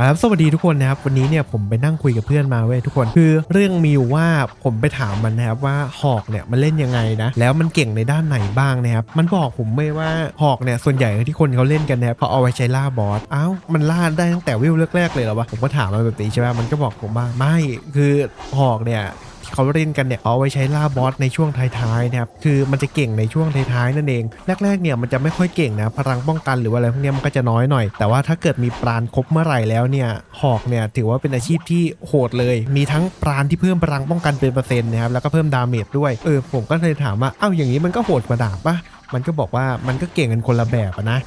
ครับสวัสดีทุกคนนะครับวันนี้เนี่ยผมไปนั่งคุยกับเพื่อนมาเว้ยทุกคนคือเรื่องมีอยู่ว่าผมไปถามมันนะครับว่าหอกเนี่ยมันเล่นยังไงนะแล้วมันเก่งในด้านไหนบ้างนะครับมันบอกผมไม่ว่าหอกเนี่ยส่วนใหญ่ที่คนเขาเล่นกันนะครับเขาเอาไว้ใช้ล่าบอสอ้าวมันล่าได้ตั้งแต่วิวแรกๆเลยเหรอวะผมก็ถามมันแบบนี้ใช่ไหมมันก็บอกผมว่าไม่คือหอกเนี่ย เขาเล่นกันเนี่ยเอาไว้ใช้ล่าบอสในช่วงท้ายๆนะครับคือมันจะเก่งในช่วงท้ายๆนั่นเองแรกๆเนี่ยมันจะไม่ค่อยเก่งนะพลังป้องกันหรือว่าอะไรพวกนี้มันก็จะน้อยหน่อย แต่ว่าถ้าเกิดมีปราณครบเมื่อไหร่แล้วเนี่ยหอกเนี่ยถือว่าเป็นอาชีพที่โหดเลย มีทั้งปราณที่เพิ่มพลังป้องกันเป็นเปอร์เซ็นต์นะครับแล้วก็เพิ่มดาเมจด้วยเออผมก็เลยถามว่าเอ้าอย่างนี้มันก็โหดกว่าดาบปะมันก็บอกว่ามันก็เก่งกันคนละแบบนะ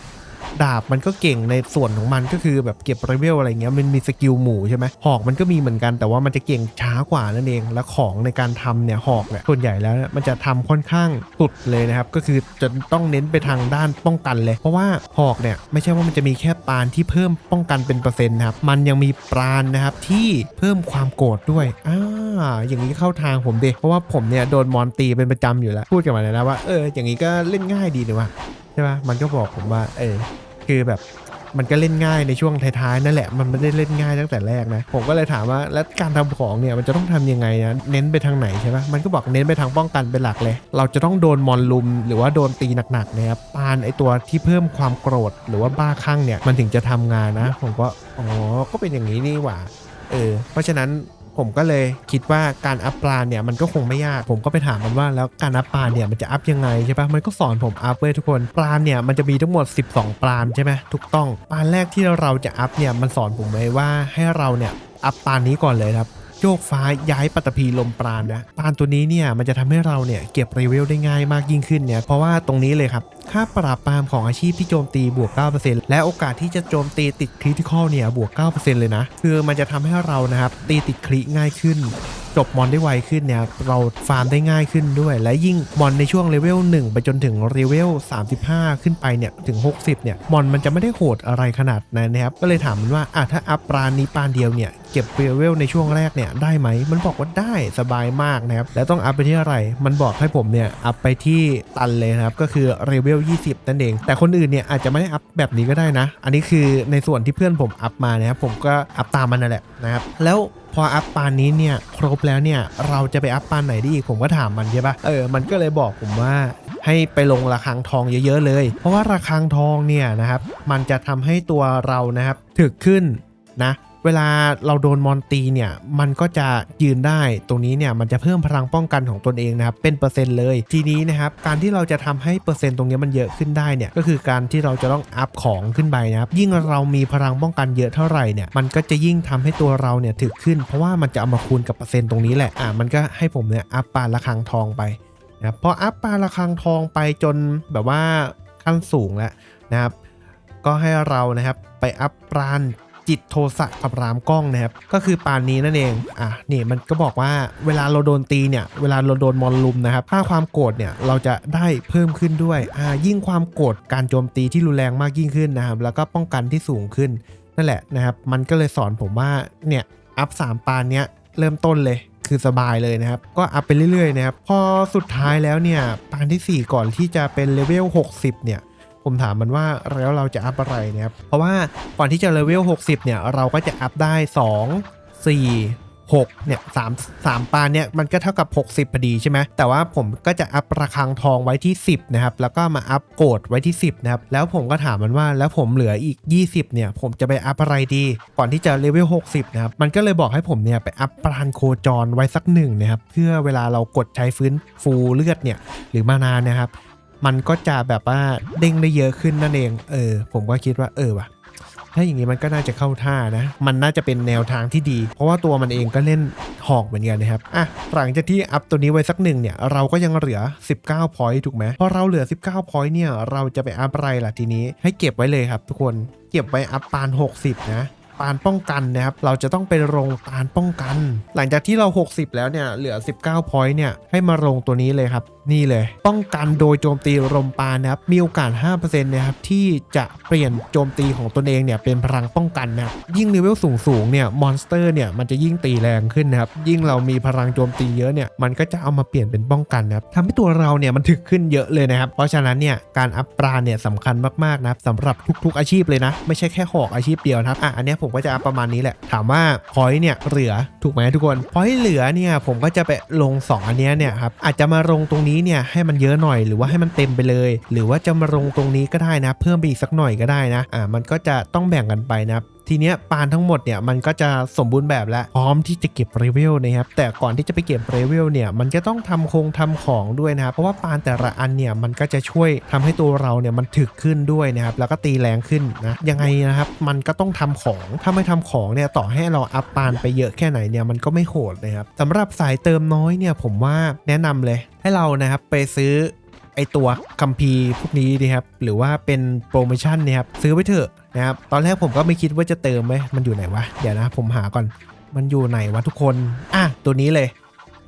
ดาบมันก็เก่งในส่วนของมันก็คือแบบเก็บเลเวลอะไรเงี้ยมันมีสกิลหมู่ใช่ไหมหอกมันก็มีเหมือนกันแต่ว่ามันจะเก่งช้ากว่านั่นเอง แล้วของในการทำเนี่ยหอกเนี่ยส่วนใหญ่แล้วมันจะทำค่อนข้างสุดเลยนะครับก็คือจะต้องเน้นไปทางด้านป้องกันเลย เพราะว่าหอกเนี่ยไม่ใช่ว่ามันจะมีแค่ปานที่เพิ่มป้องกันเป็นเปอร์เซ็นต์นะครับมันยังมีปราณนะครับที่เพิ่มความโกรธด้วยอ่าอย่างนี้เข้าทางผมเดเพราะว่าผมเนี่ยโดนมอนตีเป็นประจำอยู่แล้วพูดกันมาเลยนะว่าเอออย่างนี้ก็เล่นง่ายดีนี่ว่ะ ใช่ปะมันก็บอกผมว่า เออคือแบบมันก็เล่นง่ายในช่วงท้ายๆนั่นแหละ มันไม่ได้เล่นง่ายตั้งแต่แรกนะ ผมก็เลยถามว่าแล้วการทำของเนี่ยมันจะต้องทำยังไงนะ เน้นไปทางไหนใช่ปะมันก็บอกเน้นไปทางป้องกันเป็นหลักเลย เราจะต้องโดนมอนลุม หรือว่าโดนตีหนักๆนะครับปานไอตัวที่เพิ่มความโกรธหรือว่าบ้าคลั่งเนี่ยมันถึงจะทำงานนะ ผมก็ อ๋อ ก็เป็นอย่างนี้นี่หว่า เออ เพราะฉะนั้น ผมก็เลยคิดว่าการอัพปลาเนี่ยมันก็คงไม่ยาก ผมก็ไปถามมันว่าแล้วการอัพปลาเนี่ยมันจะอัพยังไงใช่ปะมันก็สอนผมอัพเว้ยทุกคนปลาเนี่ยมันจะมีทั้งหมด 12 ปลาใช่ไหมถูกต้องปลาแรกที่เราจะอัพเนี่ยมันสอนผมไว้ว่าให้เราเนี่ยอัพปลานี้ก่อนเลยครับ โยกฟ้าย้ายปัตตภีลมปราณนะปราณตัวนี้เนี่ยมันจะทำให้เราเนี่ยเก็บรีเวลได้ง่ายมากยิ่งขึ้นเนี่ยเพราะว่าตรงนี้เลยครับค่าปราบปรามของอาชีพที่โจมตีบวก 9%และโอกาสที่จะโจมตีติดคริติคอลเนี่ยบวก 9%เลยนะ คือมันจะทำให้เรานะครับตีติดคริง่ายขึ้น จบมอนได้ไวขึ้นเนี่ยเราฟาร์มได้ง่ายขึ้นด้วย และยิ่งมอนในช่วงเลเวล1 ไปจนถึงเลเวล35 ขึ้นไปเนี่ยถึง 60เนี่ยมอนมันจะไม่ได้โหดอะไรขนาดนั้นนะครับก็เลยถามมันว่าอะถ้าอัพปราณนี้ปานเดียวเนี่ยเก็บเลเวลในช่วงแรกเนี่ยได้ไหมมันบอกว่าได้สบายมากนะครับแล้วต้องอัพไปที่อะไรมันบอกให้ผมเนี่ยอัพไปที่ตันเลยนะครับก็คือเลเวล20 นั่นเอง แต่คนอื่นเนี่ยอาจจะไม่ได้อัพแบบนี้ก็ได้นะ อันนี้คือในส่วนที่เพื่อนผมอัพมานะครับผมก็อัพตามมันนั่นแหละนะครับแล้ว พออัพปานนี้เนี่ยครบแล้วเนี่ยเราจะไปอัพปานไหนได้อีกผมก็ถามมันใช่ปะเออมันก็เลยบอกผมว่าให้ไปลงระฆังทองเยอะๆเลย เพราะว่าระฆังทองเนี่ยนะครับมันจะทำให้ตัวเรานะครับถึกขึ้นนะ เวลาเราโดนมอนตีเนี่ย มันก็จะยืนได้ ตรงนี้เนี่ยมันจะเพิ่มพลังป้องกันของตนเองนะครับเป็นเปอร์เซ็นต์เลย ทีนี้นะครับการที่เราจะทำให้เปอร์เซ็นต์ตรงนี้มันเยอะขึ้นได้เนี่ยก็คือการที่เราจะต้องอัพของขึ้นไปนะครับยิ่งเรามีพลังป้องกันเยอะเท่าไหร่เนี่ยมันก็จะยิ่งทำให้ตัวเราเนี่ยถึกขึ้น เพราะว่ามันจะเอามาคูณกับเปอร์เซ็นต์ตรงนี้แหละอ่ามันก็ให้ผมเนี่ยอัพปานระฆังทองไปนะพออัพปลาระฆังทองไปจนแบบว่าขั้นสูงแล้วนะครับก็ให้เรานะครับไปอัพปราณ จิตโทสะกับรามกล้องนะครับก็คือปานนี้นั่นเองอะนี่มันก็บอกว่าเวลาเราโดนตีเนี่ยเวลาเราโดนมอนลุมนะครับค่าความโกรธเนี่ยเราจะได้เพิ่มขึ้นด้วยอ่ายิ่งความโกรธการโจมตีที่รุนแรงมากยิ่งขึ้นนะครับแล้วก็ป้องกันที่สูงขึ้นนั่นแหละนะครับมันก็เลยสอนผมว่าเนี่ยอัพสามปานเนี้ยเริ่มต้นเลยคือสบายเลยนะครับ ก็อัพไปเรื่อยๆนะครับ พอสุดท้ายแล้วเนี่ยปานที่ 4 ก่อนที่จะเป็นเลเวล 60 เนี่ย ผมถามมันว่าแล้วเราจะอัพอะไรเนะครับเพราะว่าก่อนที่จะเลเวล 60 เนี่ย เราก็จะอัพได้ 2 4 6เนี่ย3 3ปานเนี่ยมันก็เท่ากับ 60พอดีใช่ไหมแต่ว่าผมก็จะอัพระฆังทองไว้ที่ 10นะครับแล้วก็มาอัพโกดไว้ที่ 10นะครับแล้วผมก็ถามมันว่าแล้วผมเหลืออีก 20เนี่ยผมจะไปอัพอะไรดี ก่อนที่จะเลเวล60นะครับมันก็เลยบอกให้ผมเนี่ยไปอัพปราณโคจรไว้สักหนึ่งนะครับเพื่อเวลาเรากดใช้ฟื้นฟูเลือดเนี่ยหรือมานานนะครับ มันก็จะแบบว่าเด้งได้เยอะขึ้นนั่นเอง เออ ผมก็คิดว่าเออว่ะ ถ้าอย่างนี้มันก็น่าจะเข้าท่านะ มันน่าจะเป็นแนวทางที่ดี เพราะว่าตัวมันเองก็เล่นหอกเหมือนกันนะครับ อะ หลังจากที่อัพตัวนี้ไว้สักหนึ่งเนี่ย เราก็ยังเหลือ 19พอยต์ถูกไหมพอเราเหลือ 19พอยต์เนี่ย เราจะไปอัพอะไรล่ะทีนี้ ให้เก็บไว้เลยครับทุกคน เก็บไว้อัพปาน 60 นะ ปานป้องกันนะครับ เราจะต้องไปลงปานป้องกัน หลังจากที่เรา 60 แล้วเนี่ยเหลือ 19 พอยต์เนี่ยให้มาลงตัวนี้เลยครับ นี่เลย ป้องกันโดยโจมตีลมปานนะครับ มีโอกาส 5%นะครับที่จะเปลี่ยนโจมตีของตนเองเนี่ยเป็นพลังป้องกันนะครับยิ่งเลเวลสูงสูงเนี่ยมอนสเตอร์เนี่ยมันจะยิ่งตีแรงขึ้นนะครับ ยิ่งเรามีพลังโจมตีเยอะเนี่ยมันก็จะเอามาเปลี่ยนเป็นป้องกันนะครับทำให้ตัวเราเนี่ยมันถึกขึ้นเยอะเลยนะครับ เพราะฉะนั้นเนี่ยการอัพปราเนี่ยสำคัญมากๆนะครับสำหรับทุก ๆ อาชีพเลยนะ ไม่ใช่แค่หอกอาชีพเดียวนะครับอะอันนี้ผผมก็จะอัพประมาณนี้แหละ ถามว่าพอยต์เนี่ยเหลือถูกไหมทุกคนพอยต์เหลือเนี่ยผมก็จะไปลง 2 อันนี้เนี่ยครับอาจจะมาลงตรงนี้เนี่ยให้มันเยอะหน่อยหรือว่าให้มันเต็มไปเลย หรือว่าจะมาลงตรงนี้ก็ได้นะ เพิ่มไปอีกสักหน่อยก็ได้นะอ่ามันก็จะต้องแบ่งกันไปนะ ทีเนี้ยปานทั้งหมดเนี่ยมันก็จะสมบูรณ์แบบแล้วพร้อมที่จะเก็บเลเวลนะครับแต่ก่อนที่จะไปเก็บเลเวลเนี่ยมันจะต้องทำโครงทำของด้วยนะครับเพราะว่าปานแต่ละอันเนี่ยมันก็จะช่วยทำให้ตัวเราเนี่ยมันถึกขึ้นด้วยนะครับแล้วก็ตีแรงขึ้นนะยังไงนะครับมันก็ต้องทำของถ้าไม่ทำของเนี่ยต่อให้เราอัพปานไปเยอะแค่ไหนเนี่ยมันก็ไม่โหดนะครับสำหรับสายเติมน้อยเนี่ยผมว่าแนะนำเลยให้เรานะครับไปซื้อ ไอตัวคัมภีร์พวกนี้นะครับหรือว่าเป็นโปรโมชั่นเนี่ยครับซื้อไว้เถอะนะครับตอนแรกผมก็ไม่คิดว่าจะเติมไหมมันอยู่ไหนวะเดี๋ยวนะผมหาก่อนมันอยู่ไหนวะทุกคนอะตัวนี้เลย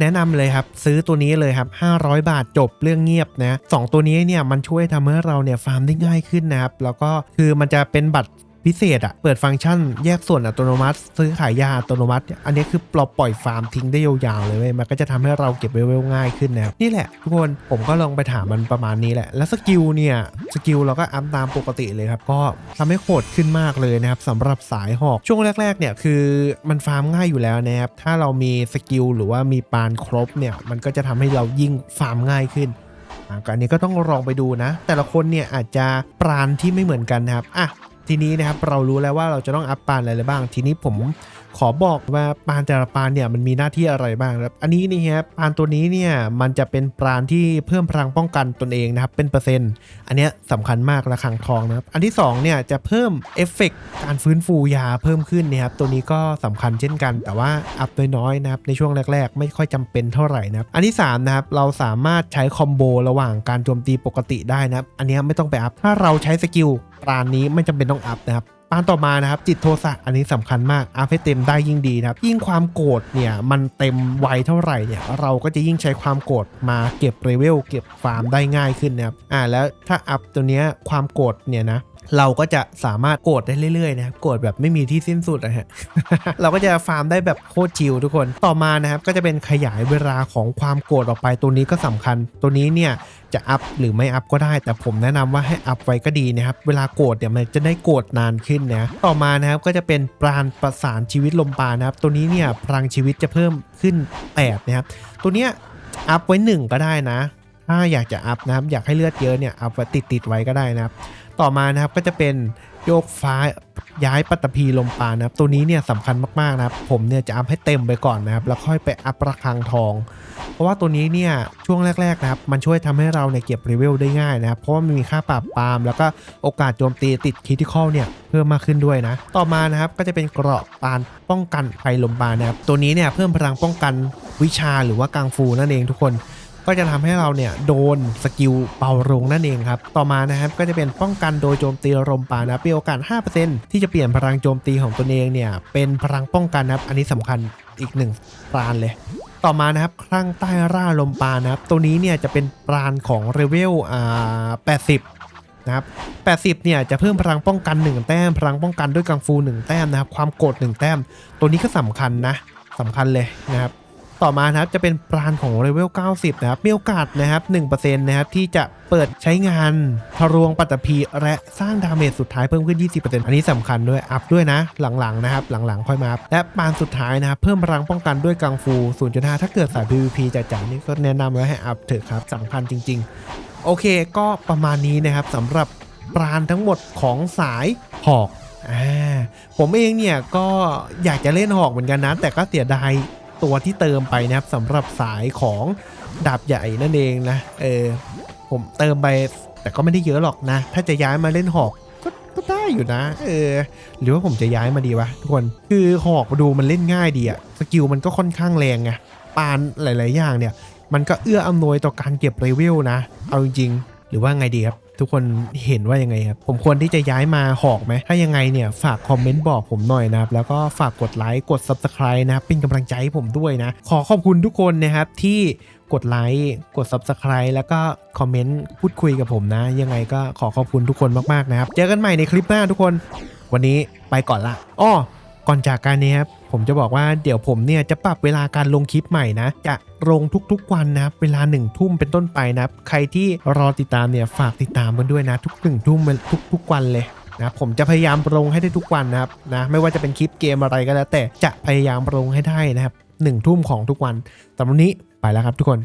แนะนำเลยครับ ซื้อตัวนี้เลยครับ 500 บาทจบเรื่องเงียบนะสองตัวนี้เนี่ยมันช่วยทำให้เราเนี่ยฟาร์มได้ง่ายขึ้นนะครับ แล้วก็คือมันจะเป็นบัตร พิเศษอะเปิดฟังก์ชันแยกส่วนอัตโนมัติ ซื้อขายยาอัตโนมัติ อันนี้คือเราปล่อยฟาร์มทิ้งได้ยาวๆเลยเว้ยมันก็จะทำให้เราเก็บเวลง่ายขึ้นนะครับนี่แหละทุกคนผมก็ลองไปถามมันประมาณนี้แหละ แล้วสกิลเนี่ยสกิลเราก็อัพตามปกติเลยครับก็ทำให้โหดขึ้นมากเลยนะครับสำหรับสายหอกช่วงแรกๆเนี่ยคือมันฟาร์มง่ายอยู่แล้วนะครับถ้าเรามีสกิลหรือว่ามีปานครบเนี่ยมันก็จะทำให้เรายิ่งฟาร์มง่ายขึ้นอ่ากันนี้ก็ต้องลองไปดูนะ แต่ละคนเนี่ยอาจจะปรานที่ไม่เหมือนกันนะครับอะ ทีนี้นะครับเรารู้แล้วว่าเราจะต้องอัพปานอะไรบ้าง ทีนี้ผมขอบอกว่าปานแต่ละปานเนี่ยมันมีหน้าที่อะไรบ้างครับ อันนี้นี่ครับปานตัวนี้เนี่ยมันจะเป็นปานที่เพิ่มพลังป้องกันตนเองนะครับเป็นเปอร์เซ็นต์ อันนี้ยสำคัญมากระคังทองนะครับ อันที่2เนี่ยจะเพิ่มเอฟเฟกต์การฟื้นฟูยาเพิ่มขึ้นนะครับตัวนี้ก็สำคัญเช่นกัน แต่ว่าอัพน้อยๆนะครับในช่วงแรก ๆ ไม่ค่อยจำเป็นเท่าไหร่นะครับอันที่3นะครับเราสามารถใช้คอมโบระหว่างการโจมตีปกติได้นะครับอันนี้ไม่ต้องไปอัพถ้าเราใช้สกิลปราณนี้ไม่จำเป็นต้องอัพนะครับ ปานต่อมานะครับจิตโทสะอันนี้สำคัญมากอัพให้เต็มได้ยิ่งดีนะครับยิ่งความโกรธเนี่ยมันเต็มไวเท่าไหร่เนี่ยเราก็จะยิ่งใช้ความโกรธมาเก็บเลเวลเก็บฟาร์มได้ง่ายขึ้นนะครับอ่าแล้วถ้าอัพตัวเนี้ยความโกรธเนี่ยนะ เราก็จะสามารถโกรธได้เรื่อยๆนะครับโกรธแบบไม่มีที่สิ้นสุดนะฮะเราก็จะฟาร์มได้แบบโคตรชิลทุกคนต่อมานะครับก็จะเป็นขยายเวลาของความโกรธออกไปตัวนี้ก็สำคัญ ตัวนี้เนี่ยจะอัพหรือไม่อัพก็ได้ แต่ผมแนะนำว่าให้อัพไว้ก็ดีนะครับเวลาโกรธเนี่ยมันจะได้โกรธนานขึ้นนะต่อมานะครับก็จะเป็นปราณประสานชีวิตลมปานะครับตัวนี้เนี่ยพลังชีวิตจะเพิ่มขึ้น8นะครับตัวเนี้ยอัพไว้ 1 ก็ได้นะ ถ้าอยากจะอัพนะครับอยากให้เลือดเยอะเนี่ยอัพติดติดๆไว้ก็ได้นะครับ ต่อมานะครับก็จะเป็นโยกฟ้าย้ายปัตตภีลมปานะครับ ตัวนี้เนี่ยสำคัญมากๆนะครับ ผมเนี่ยจะอัพให้เต็มไปก่อนนะครับ แล้วค่อยไปอัพระฆังทอง เพราะว่าตัวนี้เนี่ยช่วงแรกๆนะครับ มันช่วยทำให้เราเนี่ยเก็บเลเวลได้ง่ายนะครับ เพราะว่ามันมีค่าปราบปราม แล้วก็โอกาสโจมตีติดคริติคอลเนี่ยเพิ่มมากขึ้นด้วยนะ ต่อมานะครับก็จะเป็นเกราะปานป้องกันภัยลมปาณนะครับ ตัวนี้เนี่ยเพิ่มพลังป้องกันวิชาหรือว่ากังฟูนั่นเองทุกคน ก็จะทำให้เราเนี่ยโดนสกิลเป่าลงนั่นเองครับ ต่อมานะครับก็จะเป็นป้องกันโดยโจมตีลมปานะครับมีโอกาส 5%ที่จะเปลี่ยนพลังโจมตีของตนเองเนี่ยเป็นพลังป้องกันนะครับ อันนี้สำคัญอีกหนึ่งปราณเลย ต่อมานะครับคลั่งใต้ร่าลมปานะครับ ตัวนี้เนี่ยจะเป็นปราณของเลเวลอ่า80นะครับ80 เนี่ยจะเพิ่มพลังป้องกัน 1 แต้ม พลังป้องกันด้วยกังฟู 1 แต้มนะครับ ความโกรธ1แต้ม ตัวนี้ก็สำคัญนะสำคัญเลยนะครับ ต่อมานะครับจะเป็นปราณของเลเวล 90 นะครับ มีโอกาสนะครับ 1%นะครับ ที่จะเปิดใช้งานทะลวงปัตภีและสร้างดาเมจสุดท้ายเพิ่มขึ้น 20%อันนี้สำคัญด้วย อัพด้วยนะ หลังๆนะครับ หลังๆ ค่อยมาอัพและปานสุดท้ายนะครับ เพิ่มพลังป้องกันด้วยกังฟู 0.5 ถ้าเกิดสาย PVP จ๋าๆนี่ก็แนะนำไว้ให้อัพเถอะครับสำคัญจริง ๆ โอเค ก็ประมาณนี้นะครับสำหรับปราณทั้งหมดของสายหอกอ่าผมเองเนี่ยก็อยากจะเล่นหอกเหมือนกันนะ แต่ก็เสียดาย ตัวที่เติมไปนะครับสำหรับสายของดาบใหญ่นั่นเองนะเออผมเติมไปแต่ก็ไม่ได้เยอะหรอกนะ ถ้าจะย้ายมาเล่นหอกก็ก็ได้อยู่นะ เออ หรือว่าผมจะย้ายมาดีวะทุกคน คือหอกดูมันเล่นง่ายดีอะสกิลมันก็ค่อนข้างแรงไงปานหลาย ๆ อย่างเนี่ย มันก็เอื้ออำนวยต่อการเก็บเลเวลนะ เอาจริง หรือว่าไงดีครับ ทุกคนเห็นว่ายังไงครับ ผมควรที่จะย้ายมาหอกไหม ถ้ายังไงเนี่ย ฝากคอมเมนต์บอกผมหน่อยนะครับ แล้วก็ฝากกดไลค์กด Subscribe นะครับ เป็นกำลังใจให้ผมด้วยนะ ขอขอบคุณทุกคนนะครับที่กดไลค์กด Subscribe แล้วก็คอมเมนต์พูดคุยกับผมนะ ยังไงก็ขอขอบคุณทุกคนมากๆนะครับ เจอกันใหม่ในคลิปหน้าทุกคน วันนี้ไปก่อนละอ้อ ก่อนจากการนี้ครับผมจะบอกว่าเดี๋ยวผมเนี่ยจะปรับเวลาการลงคลิปใหม่นะ จะลงทุกๆวันนะครับเวลาหนึ่งทุ่มเป็นต้นไปนะครับ ใครที่รอติดตามเนี่ยฝากติดตามกันด้วยนะ ทุกหนึ่งทุ่มทุกๆวันเลยนะผมจะพยายามลงให้ได้ทุกวันนะครับนะไม่ว่าจะเป็นคลิปเกมอะไรก็แล้ว แต่จะพยายามลงให้ได้นะครับหนึ่งทุ่มของทุกวันสำหรับวันนี้ไปแล้วครับทุกคน